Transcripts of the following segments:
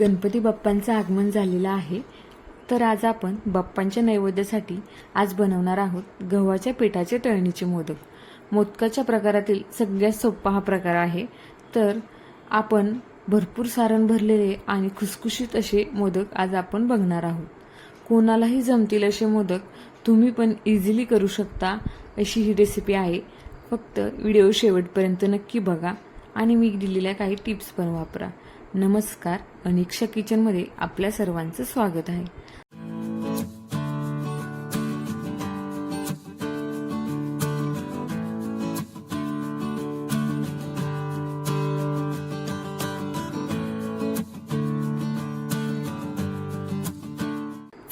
गणपती बाप्पांचं आगमन झालेलं आहे. तर आज आपण बाप्पांच्या नैवेद्यासाठी आज बनवणार आहोत गव्हाच्या पिठाचे तळणीचे मोदक. मोदकाच्या प्रकारातील सगळ्यात सोपा हा प्रकार आहे. तर आपण भरपूर सारण भरलेले आणि खुसखुशीत असे मोदक आज आपण बघणार आहोत. कोणालाही जमतील असे मोदक तुम्ही पण इझिली करू शकता अशी ही रेसिपी आहे. फक्त व्हिडिओ शेवटपर्यंत नक्की बघा आणि मी दिलेल्या काही टिप्स पण वापरा. नमस्कार अनिक्षा किचनमध्ये आपल्या सर्वांचं स्वागत आहे.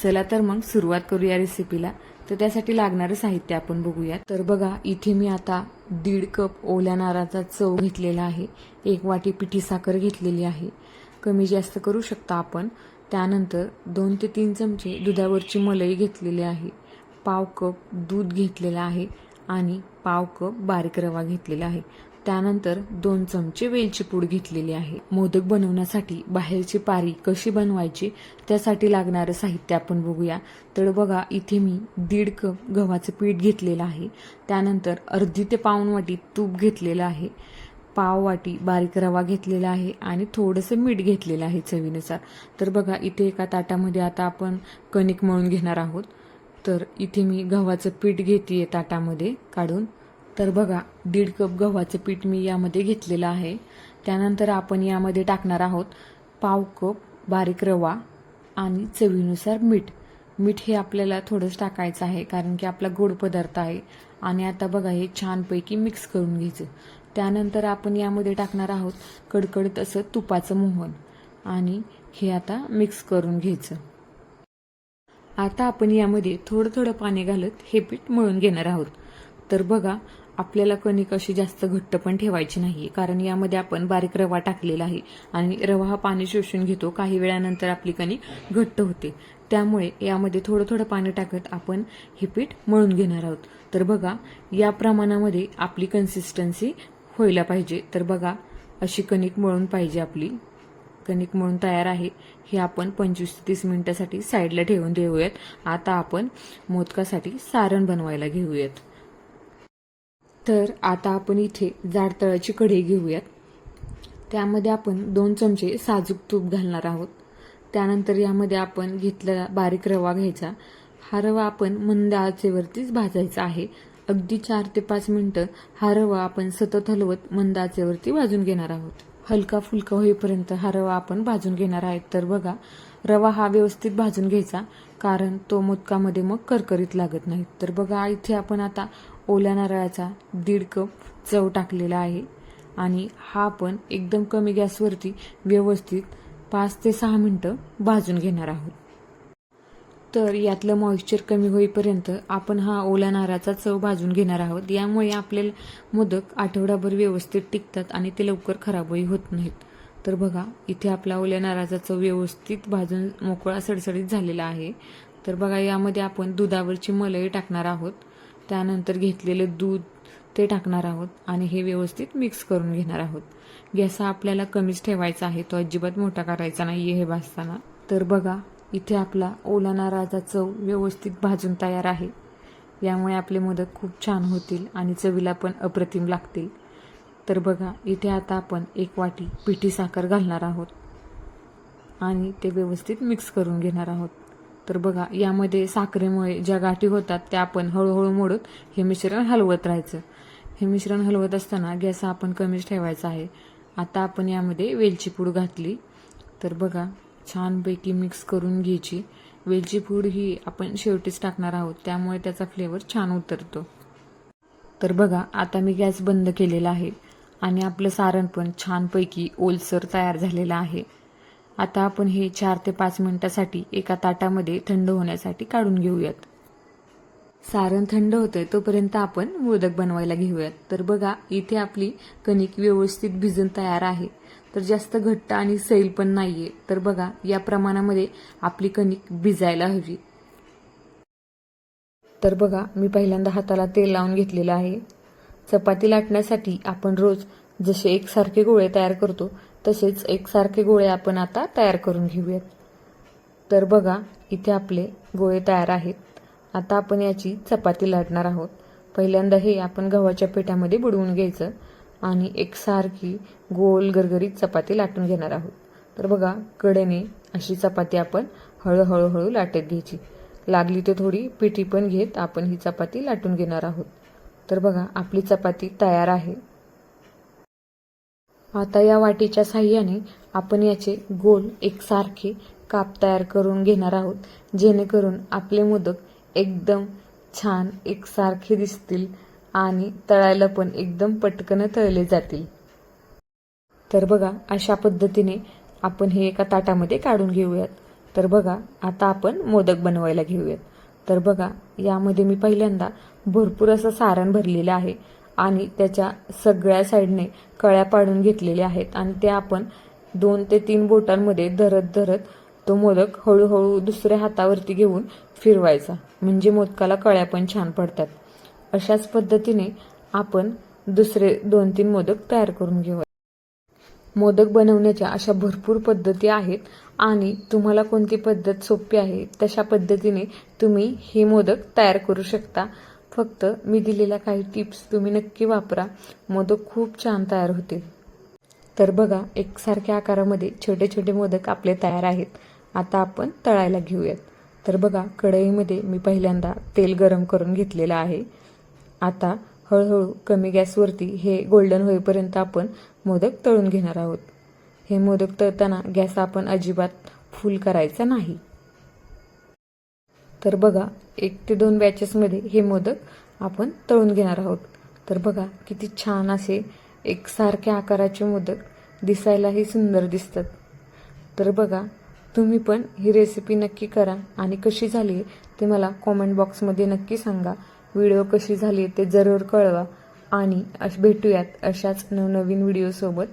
चला तर मग सुरुवात करूया रेसिपीला तर त्यासाठी लागणारं साहित्य आपण बघूया तर बघा इथे मी आता दीड कप ओल्या नारळाचा चव घेतलेला आहे. एक वाटी पिठी साखर घेतलेली आहे. कमी जास्त करू शकता आपण. त्यानंतर दोन ते तीन चमचे दुधावरची मलई घेतलेली आहे. पाव कप दूध घेतलेलं आहे आणि पाव कप बारीक रवा घेतलेला आहे. त्यानंतर दोन चमचे वेलची पूड घेतलेली आहे. मोदक बनवण्यासाठी बाहेरची पारी कशी बनवायची त्यासाठी लागणारं साहित्य आपण बघूया. तर बघा इथे मी दीड कप गव्हाचं पीठ घेतलेलं आहे. त्यानंतर अर्धी ते पाऊण वाटी तूप घेतलेलं आहे. पाव वाटी बारीक रवा घेतलेला आहे आणि थोडंसं मीठ घेतलेलं आहे चवीनुसार. तर बघा इथे एका ताटामध्ये आता आपण कणिक मळून घेणार आहोत. तर इथे मी गव्हाचं पीठ घेते ताटामध्ये काढून. तर बघा दीड कप गव्हाचं पीठ मी यामध्ये घेतलेलं आहे. त्यानंतर आपण यामध्ये टाकणार आहोत पाव कप बारीक रवा आणि चवीनुसार मीठ. मीठ हे आपल्याला थोडंच टाकायचं आहे कारण की आपला गोड पदार्थ आहे. आणि आता बघा हे छानपैकी मिक्स करून घ्यायचं. त्यानंतर आपण यामध्ये टाकणार आहोत कडकडत असं तुपाचं मोहन. आणि हे आता मिक्स करून घ्यायचं. आता आपण यामध्ये थोडं थोडं पाणी घालत हे पीठ मळून घेणार आहोत. तर बघा आपल्याला कणिक अशी जास्त घट्ट पण ठेवायची नाही कारण यामध्ये आपण बारीक रवा टाकलेला आहे आणि रवा हा पाणी शोषून घेतो. काही वेळानंतर आपली कणिक घट्ट होते. त्यामुळे यामध्ये थोडं थोडं पाणी टाकत आपण हे पीठ मळून घेणार आहोत. तर बघा या प्रमाणामध्ये आपली कन्सिस्टन्सी व्हायला पाहिजे. तर बघा अशी कणिक मळून पाहिजे आपली. कणिक मळून तयार आहे. हे आपण पंचवीस ते तीस मिनिटासाठी साईडला ठेवून देऊयात. आता आपण मोदकासाठी सारण बनवायला घेऊयात. तर आता आपण इथे जाड तळाची कढई घेऊयात. त्यामध्ये आपण दोन चमचे साजूक तूप घालणार आहोत. त्यानंतर यामध्ये आपण घेतलेला बारीक रवा घ्यायचा. हा रवा आपण मंद आचेवरतीच भाजायचा आहे. अगदी चार ते पाच मिनटं हा रवा आपण सतत हलवत मंद आचेवरती भाजून घेणार आहोत. हलका फुलका होईपर्यंत हा रवा आपण भाजून घेणार आहे तर बघा रवा हा व्यवस्थित भाजून घ्यायचा कारण तो मोदकामध्ये मग करकरीत लागत नाही तर बघा इथे आपण आता ओल्या नारळाचा दीड कप चव टाकलेला आहे. आणि हा आपण एकदम कमी गॅसवरती व्यवस्थित पाच ते सहा मिनटं भाजून घेणार आहोत. तर यातलं मॉइश्चर कमी होईपर्यंत आपण हा ओल्या नारळाचा चव भाजून घेणार आहोत. यामुळे आपले मोदक आठवडाभर व्यवस्थित टिकतात आणि ते लवकर खराबही होत नाहीत. तर बघा इथे आपला ओल्या नारळाचा चव व्यवस्थित भाजून मोकळा सडसडीत झालेला आहे. तर बघा यामध्ये आपण दुधावरची मलई टाकणार आहोत. त्यानंतर घेतलेलं दूध ते टाकणार आहोत आणि हे व्यवस्थित मिक्स करून घेणार आहोत. गॅस हा आपल्याला कमीच ठेवायचा आहे तो अजिबात मोठा करायचा नाही हे भाजताना. तर बघा इथे आपला ओला नारळाचा चव व्यवस्थित भाजून तयार आहे. यामुळे आपले मोदक खूप छान होतील आणि चवीला पण अप्रतिम लागतील. तर बघा इथे आता आपण एक वाटी पिठी साखर घालणार आहोत आणि ते व्यवस्थित मिक्स करून घेणार आहोत. तर बघा यामध्ये साखरेमुळे ज्या गाठी होतात त्या आपण हळूहळू मोडत हे मिश्रण हलवत राहायचं. हे मिश्रण हलवत असताना गॅस आपण कमीच ठेवायचा आहे. आता आपण यामध्ये वेलची पूड घातली. तर बघा छानपैकी मिक्स करून घ्यायची. वेलची पूड ही आपण शेवटीच टाकणार आहोत त्यामुळे त्याचा फ्लेवर छान उतरतो. तर बघा आता मी गॅस बंद केलेला आहे आणि आपलं सारण पण छानपैकी ओलसर तयार झालेलं आहे. आता आपण हे चार ते पाच मिनिटासाठी एका ताटामध्ये थंड होण्यासाठी काढून घेऊयात. सारण थंड होतंय तोपर्यंत आपण मोदक बनवायला घेऊयात. तर बघा इथे आपली कणिक व्यवस्थित भिजून तयार आहे. तर जास्त घट्ट आणि सैल पण नाहीये. तर बघा या प्रमाणामध्ये आपली कणिक भिजायला हवी. तर बघा मी पहिल्यांदा हाताला तेल लावून घेतलेलं आहे. चपाती लाटण्यासाठी आपण रोज जसे एकसारखे गोळे तयार करतो तसेच एकसारखे गोळे आपण आता तयार करून घेऊयात. तर बघा इथे आपले गोळे तयार आहेत. आता आपण याची चपाती लाटणार आहोत. पहिल्यांदा हे आपण गव्हाच्या पिठामध्ये बुडवून घ्यायचं आणि एकसारखी गोल गरगरीत चपाती लाटून घेणार आहोत. तर बघा कडेने अशी चपाती आपण हळूहळूहळू लाटत घ्यायची. लागली तर थोडी पिठी पण घेत आपण ही चपाती लाटून घेणार आहोत. तर बघा आपली चपाती तयार आहे. आता या वाटीच्या साह्याने आपण याचे गोल एकसारखे काप तयार करून घेणार आहोत जेणेकरून आपले मोदक एकदम छान एकसारखे दिसतील आणि तळायला पण एकदम पटकन तळले जातील. तर बघा अशा पद्धतीने आपण हे एका ताटामध्ये काढून घेऊयात. तर बघा आता आपण मोदक बनवायला घेऊयात. तर बघा यामध्ये मी पहिल्यांदा भरपूर असं सारण भरलेलं आहे. आणि त्याच्या सगळ्या साईडने कळ्या पाडून घेतलेल्या आहेत. आणि ते आपण दोन ते तीन बोटांमध्ये धरत धरत तो मोदक हळूहळू दुसऱ्या हातावरती घेऊन फिरवायचा. म्हणजे मोदकाला कळ्या पण छान पडतात. अशाच पद्धतीने आपण दुसरे दोन तीन मोदक तयार करून घेऊया. मोदक बनवण्याच्या अशा भरपूर पद्धती आहेत आणि तुम्हाला कोणती पद्धत सोपी आहे तशा पद्धतीने तुम्ही हे मोदक तयार करू शकता. फक्त मी दिलेल्या काही टिप्स तुम्ही नक्की वापरा. मोदक खूप छान तयार होतील. तर बघा एकसारख्या आकारामध्ये छोटे छोटे मोदक आपले तयार आहेत. आता आपण तळायला घेऊयात. तर बघा कढईमध्ये मी पहिल्यांदा तेल गरम करून घेतलेलं आहे. आता हळूहळू कमी गॅसवरती हे गोल्डन होईपर्यंत आपण मोदक तळून घेणार आहोत. हे मोदक तळताना गॅस आपण अजिबात फुल करायचा नाही. तर बघा एक ते दोन बॅचेसमध्ये हे मोदक आपण तळून घेणार आहोत. तर बघा किती छान असे एकसारख्या आकाराचे मोदक दिसायलाही सुंदर दिसतात. तर बघा तुम्ही पण ही रेसिपी नक्की करा आणि कशी झाली ते मला कॉमेंट बॉक्समध्ये नक्की सांगा. व्हिडिओ कशी झाली ते जरूर कळवा. आणि अश भेटूयात अशाच नवनवीन व्हिडिओसोबत